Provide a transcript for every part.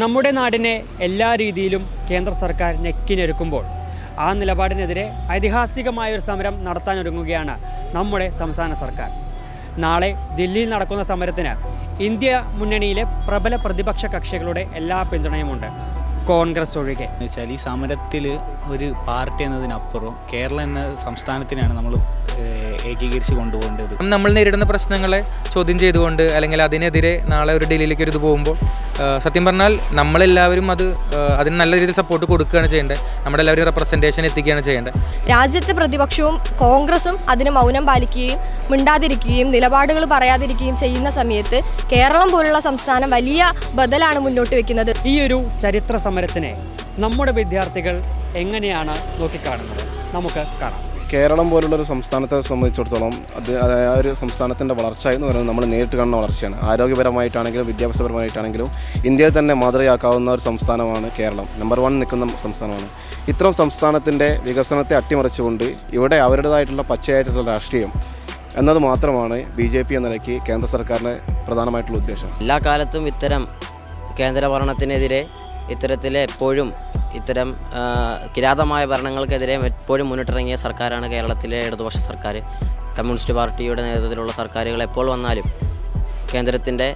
നമ്മുടെ നാടിനെ എല്ലാ രീതിയിലും കേന്ദ്ര സർക്കാർ നെക്കിനൊരുക്കുമ്പോൾ ആ നിലപാടിനെതിരെ ഐതിഹാസികമായ ഒരു സമരം നടത്താനൊരുങ്ങുകയാണ് നമ്മുടെ സംസ്ഥാന സർക്കാർ. നാളെ ദില്ലിയിൽ നടക്കുന്ന സമരത്തിന് ഇന്ത്യ മുന്നണിയിലെ പ്രബല പ്രതിപക്ഷ കക്ഷികളുടെ എല്ലാ പിന്തുണയുമുണ്ട്. കോൺഗ്രസ് ഒഴികെ എന്ന് വെച്ചാൽ ഈ സമരത്തിൽ ഒരു പാർട്ടി എന്നതിനപ്പുറം കേരളം എന്ന സംസ്ഥാനത്തിനാണ് നമ്മൾ ഏകീകരിച്ച് കൊണ്ടുപോകേണ്ടത്. നമ്മൾ നേരിടുന്ന പ്രശ്നങ്ങളെ ചോദ്യം ചെയ്തുകൊണ്ട് അല്ലെങ്കിൽ അതിനെതിരെ നാളെ ഒരു ഡൽഹിയിലേക്ക് ഒരു ഇത് പോകുമ്പോൾ സത്യം പറഞ്ഞാൽ നമ്മളെല്ലാവരും അത് അതിന് നല്ല രീതിയിൽ സപ്പോർട്ട് കൊടുക്കുകയാണ് ചെയ്യേണ്ടത്. നമ്മുടെ എല്ലാവരും റെപ്രസെന്റേഷൻ എത്തിക്കുകയാണ് ചെയ്യേണ്ടത്. രാജ്യത്തെ പ്രതിപക്ഷവും കോൺഗ്രസും അതിന് മൗനം പാലിക്കുകയും മിണ്ടാതിരിക്കുകയും നിലപാടുകൾ പറയാതിരിക്കുകയും ചെയ്യുന്ന സമയത്ത് കേരളം പോലുള്ള സംസ്ഥാനം വലിയ ബദലാണ് മുന്നോട്ട് വെക്കുന്നത്. ഈ ഒരു ചരിത്ര സമരത്തിനെ നമ്മുടെ വിദ്യാർത്ഥികൾ എങ്ങനെയാണ് നോക്കിക്കാണുന്നത്? നമുക്ക് കാണാം. കേരളം പോലുള്ള ഒരു സംസ്ഥാനത്തെ സംബന്ധിച്ചിടത്തോളം അത് ആ ഒരു സംസ്ഥാനത്തിന്റെ വളർച്ച എന്ന് പറയുന്നത് നമ്മൾ നേരിട്ട് കാണുന്ന വളർച്ചയാണ്. ആരോഗ്യപരമായിട്ടാണെങ്കിലും വിദ്യാഭ്യാസപരമായിട്ടാണെങ്കിലും ഇന്ത്യയിൽ തന്നെ മാതൃകയാക്കാവുന്ന ഒരു സംസ്ഥാനമാണ് കേരളം. നമ്പർ വൺ നിൽക്കുന്ന സംസ്ഥാനമാണ്. ഇത്തരം സംസ്ഥാനത്തിന്റെ വികസനത്തെ അട്ടിമറിച്ചുകൊണ്ട് ഇവിടെ അവരുടേതായിട്ടുള്ള പച്ചയായിട്ടുള്ള രാഷ്ട്രീയം എന്നത് മാത്രമാണ് ബി ജെ പി എന്ന നിലയ്ക്ക് കേന്ദ്ര സർക്കാരിന്റെ പ്രധാനമായിട്ടുള്ള ഉദ്ദേശം. എല്ലാ കാലത്തും ഇത്തരം കേന്ദ്ര ഭരണത്തിനെതിരെ ഇത്തരത്തിൽ എപ്പോഴും ഇത്തരം കിരാതമായ ഭരണങ്ങൾക്കെതിരെ എപ്പോഴും മുന്നിട്ടിറങ്ങിയ സർക്കാരാണ് കേരളത്തിലെ ഇടതുപക്ഷ സർക്കാർ കമ്മ്യൂണിസ്റ്റ് പാർട്ടിയുടെ നേതൃത്വത്തിലുള്ള സർക്കാരുകൾ എപ്പോൾ വന്നാലും കേന്ദ്രത്തിന്റെ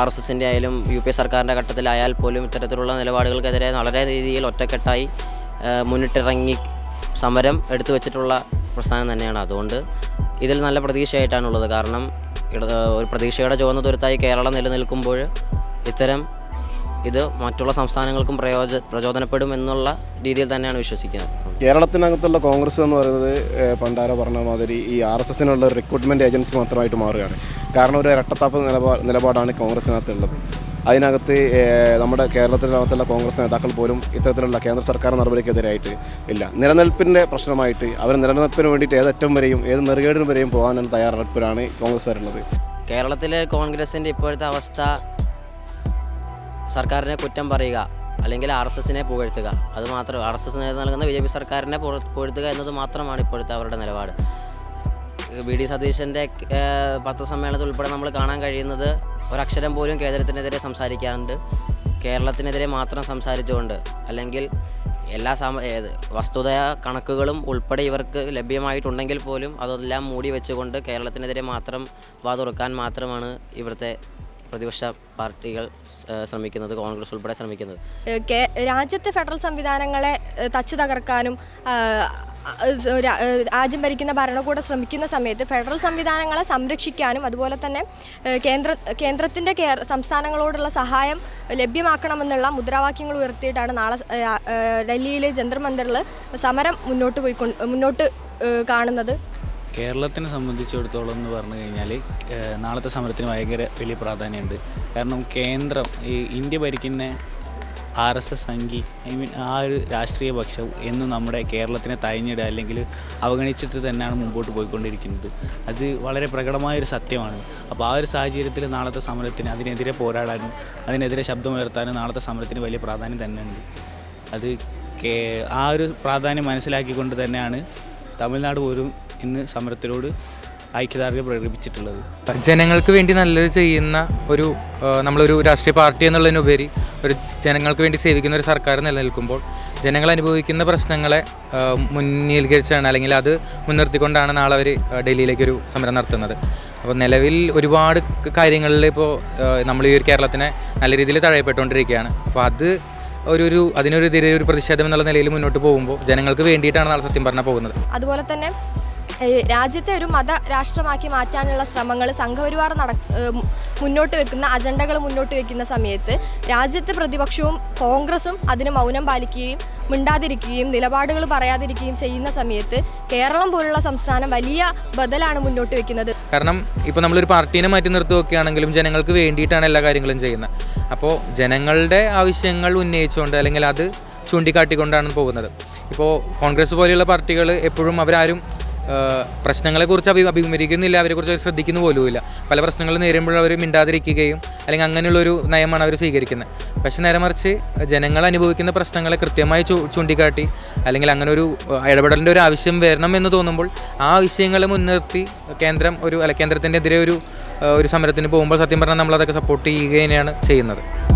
ആർ എസ് എസിന്റെ ആയാലും യു പി എ സർക്കാരിന്റെ ഘട്ടത്തിലായാൽ പോലും ഇത്തരത്തിലുള്ള നിലപാടുകൾക്കെതിരെ വളരെ രീതിയിൽ ഒറ്റക്കെട്ടായി മുന്നിട്ടിറങ്ങി സമരം എടുത്തു വച്ചിട്ടുള്ള പ്രസ്ഥാനം തന്നെയാണ്. അതുകൊണ്ട് ഇതിൽ നല്ല പ്രതീക്ഷയായിട്ടാണുള്ളത്. കാരണം ഒരു പ്രതീക്ഷയുടെ ചുവന്ന തുരത്തായി കേരളം നിലനിൽക്കുമ്പോൾ ഇത്തരം ഇത് മറ്റുള്ള സംസ്ഥാനങ്ങൾക്കും പ്രയോജ പ്രചോദനപ്പെടും എന്നുള്ള രീതിയിൽ തന്നെയാണ് വിശ്വസിക്കുന്നത്. കേരളത്തിനകത്തുള്ള കോൺഗ്രസ് എന്ന് പറയുന്നത് പണ്ടാര പറഞ്ഞ മാതിരി ഈ ആർ എസ് എസിനുള്ള റിക്രൂട്ട്മെന്റ് ഏജൻസി മാത്രമായിട്ട് മാറുകയാണ്. കാരണം ഒരു ഇരട്ടത്താപ്പ് നിലപാ നിലപാടാണ് കോൺഗ്രസിനകത്തുള്ളത്. അതിനകത്ത് നമ്മുടെ കേരളത്തിനകത്തുള്ള കോൺഗ്രസ് നേതാക്കൾ പോലും ഇത്തരത്തിലുള്ള കേന്ദ്ര സർക്കാർ നടപടിക്കെതിരായിട്ട് ഇല്ല. നിലനിൽപ്പിന്റെ പ്രശ്നമായിട്ട് അവർ നിലനിൽപ്പിന് വേണ്ടിയിട്ട് ഏതറ്റം വരെയും ഏത് നെറുകേടിനും വരെയും പോകാനുള്ള തയ്യാറെടുപ്പിലാണ് കോൺഗ്രസ്സുകാരുള്ളത് കേരളത്തിലെ കോൺഗ്രസിന്റെ ഇപ്പോഴത്തെ അവസ്ഥ സർക്കാരിനെ കുറ്റം പറയുക അല്ലെങ്കിൽ ആർ എസ് എസിനെ പുകഴ്ത്തുക. അത് മാത്രം ആർ എസ് എസ് നേതൃത്വം നൽകുന്ന ബി ജെ പി സർക്കാരിനെ പുകഴ്ത്തുക എന്നത് മാത്രമാണ് ഇപ്പോഴത്തെ അവരുടെ നിലപാട്. വി ഡി സതീശന്റെ പത്രസമ്മേളനത്തിൽ ഉൾപ്പെടെ നമ്മൾ കാണാൻ കഴിയുന്നത് ഒരക്ഷരം പോലും കേന്ദ്രത്തിനെതിരെ സംസാരിക്കാറുണ്ട്. കേരളത്തിനെതിരെ മാത്രം സംസാരിച്ചുകൊണ്ട് അല്ലെങ്കിൽ എല്ലാ സമ വസ്തുത കണക്കുകളും ഉൾപ്പെടെ ഇവർക്ക് ലഭ്യമായിട്ടുണ്ടെങ്കിൽ പോലും അതെല്ലാം മൂടി വെച്ചുകൊണ്ട് കേരളത്തിനെതിരെ മാത്രം വാതുറക്കാൻ മാത്രമാണ് ഇവിടുത്തെ പ്രതിപക്ഷ പാർട്ടികൾ ശ്രമിക്കുന്നത് കോൺഗ്രസ് ഉൾപ്പെടെ ശ്രമിക്കുന്നത്. രാജ്യത്തെ ഫെഡറൽ സംവിധാനങ്ങളെ തച്ചു തകർക്കാനും രാജ്യം ഭരിക്കുന്ന ഭരണകൂടം ശ്രമിക്കുന്ന സമയത്ത് ഫെഡറൽ സംവിധാനങ്ങളെ സംരക്ഷിക്കാനും അതുപോലെ തന്നെ കേന്ദ്ര കേന്ദ്രത്തിന്റെ സംസ്ഥാനങ്ങളോടുള്ള സഹായം ലഭ്യമാക്കണമെന്നുള്ള മുദ്രാവാക്യങ്ങൾ ഉയർത്തിയിട്ടാണ് നാളെ ഡൽഹിയിലെ ജന്തർ മന്ദിറിൽ സമരം മുന്നോട്ട് പോയിക്കൊണ്ട് മുന്നോട്ട് കാണുന്നത്. കേരളത്തിനെ സംബന്ധിച്ചിടത്തോളം എന്ന് പറഞ്ഞു കഴിഞ്ഞാൽ നാളത്തെ സമരത്തിന് ഭയങ്കര വലിയ പ്രാധാന്യമുണ്ട്. കാരണം കേന്ദ്രം ഈ ഇന്ത്യ ഭരിക്കുന്ന ആർ എസ് എസ് സംഘി ഐ മീൻ ആ ഒരു രാഷ്ട്രീയ പക്ഷം എന്നും നമ്മുടെ കേരളത്തിനെ തഴഞ്ഞിടുക അല്ലെങ്കിൽ അവഗണിച്ചിട്ട് തന്നെയാണ് മുമ്പോട്ട് പോയിക്കൊണ്ടിരിക്കുന്നത്. അത് വളരെ പ്രകടമായ ഒരു സത്യമാണ്. അപ്പോൾ ആ ഒരു സാഹചര്യത്തിൽ നാളത്തെ സമരത്തിന് അതിനെതിരെ പോരാടാനും അതിനെതിരെ ശബ്ദമുയർത്താനും നാളത്തെ സമരത്തിന് വലിയ പ്രാധാന്യം തന്നെയുണ്ട്. അത് ആ ഒരു പ്രാധാന്യം മനസ്സിലാക്കിക്കൊണ്ട് തന്നെയാണ് തമിഴ്നാട് പോലും ഇന്ന് സമരത്തിലോട് ഐക്യദാർഢ്യം പ്രകടിപ്പിച്ചിട്ടുള്ളത്. ജനങ്ങൾക്ക് വേണ്ടി നല്ലത് ചെയ്യുന്ന ഒരു നമ്മളൊരു രാഷ്ട്രീയ പാർട്ടി എന്നുള്ളതിനുപരി ഒരു ജനങ്ങൾക്ക് വേണ്ടി സേവിക്കുന്ന ഒരു സർക്കാർ നിലനിൽക്കുമ്പോൾ ജനങ്ങൾ അനുഭവിക്കുന്ന പ്രശ്നങ്ങളെ മുന്നീകരിച്ചാണ് അല്ലെങ്കിൽ അത് മുൻനിർത്തിക്കൊണ്ടാണ് നാളെ അവർ ഡൽഹിയിലേക്ക് ഒരു സമരം നടത്തുന്നത്. അപ്പോൾ നിലവിൽ ഒരുപാട് കാര്യങ്ങളിൽ ഇപ്പോൾ നമ്മൾ ഈ ഒരു കേരളത്തിനെ നല്ല രീതിയിൽ തഴയപ്പെട്ടുകൊണ്ടിരിക്കുകയാണ്. അപ്പോൾ അത് ഒരു ഒരു അതിനൊരു ഒരു പ്രതിഷേധം എന്നുള്ള നിലയിൽ മുന്നോട്ട് പോകുമ്പോൾ ജനങ്ങൾക്ക് വേണ്ടിയിട്ടാണ് നാളെ സത്യം പറഞ്ഞാൽ പോകുന്നത്. അതുപോലെ തന്നെ രാജ്യത്തെ ഒരു മത രാഷ്ട്രമാക്കി മാറ്റാനുള്ള ശ്രമങ്ങൾ സംഘപരിവാർ നട മുന്നോട്ട് വെക്കുന്ന അജണ്ടകൾ മുന്നോട്ട് വെക്കുന്ന സമയത്ത് രാജ്യത്തെ പ്രതിപക്ഷവും കോൺഗ്രസും അതിന് മൗനം പാലിക്കുകയും മിണ്ടാതിരിക്കുകയും നിലപാടുകൾ പറയാതിരിക്കുകയും ചെയ്യുന്ന സമയത്ത് കേരളം പോലുള്ള സംസ്ഥാനം വലിയ ബദലാണ് മുന്നോട്ട് വെക്കുന്നത്. കാരണം ഇപ്പോൾ നമ്മളൊരു പാർട്ടീനെ മാറ്റി നിർത്തുകയാണെങ്കിലും ജനങ്ങൾക്ക് വേണ്ടിയിട്ടാണ് എല്ലാ കാര്യങ്ങളും ചെയ്യുന്നത്. അപ്പോൾ ജനങ്ങളുടെ ആവശ്യങ്ങൾ ഉന്നയിച്ചുകൊണ്ട് അല്ലെങ്കിൽ അത് ചൂണ്ടിക്കാട്ടിക്കൊണ്ടാണ് പോകുന്നത്. ഇപ്പോൾ കോൺഗ്രസ് പോലെയുള്ള പാർട്ടികൾ എപ്പോഴും അവരാരും പ്രശ്നങ്ങളെക്കുറിച്ച് അഭി അഭിമുഖീകരിക്കുന്നില്ല. അവരെക്കുറിച്ച് ശ്രദ്ധിക്കുന്നു പോലുമില്ല. പല പ്രശ്നങ്ങൾ നേരിടുമ്പോൾ അവർ മിണ്ടാതിരിക്കുകയും അല്ലെങ്കിൽ അങ്ങനെയുള്ളൊരു നയമാണ് അവർ സ്വീകരിക്കുന്നത്. പക്ഷേ നേരെ മറിച്ച് ജനങ്ങൾ അനുഭവിക്കുന്ന പ്രശ്നങ്ങളെ കൃത്യമായി ചൂ ചൂണ്ടിക്കാട്ടി അല്ലെങ്കിൽ അങ്ങനെ ഒരു ഇടപെടലിന്റെ ഒരു ആവശ്യം വരണം എന്ന് തോന്നുമ്പോൾ ആ വിഷയങ്ങളെ മുൻനിർത്തി കേന്ദ്രം ഒരു അല്ല കേന്ദ്രത്തിന്റെ എതിരെ ഒരു ഒരു സമരത്തിന് പോകുമ്പോൾ സത്യം പറഞ്ഞാൽ നമ്മളതൊക്കെ സപ്പോർട്ട് ചെയ്യുക തന്നെയാണ് ചെയ്യുന്നത്.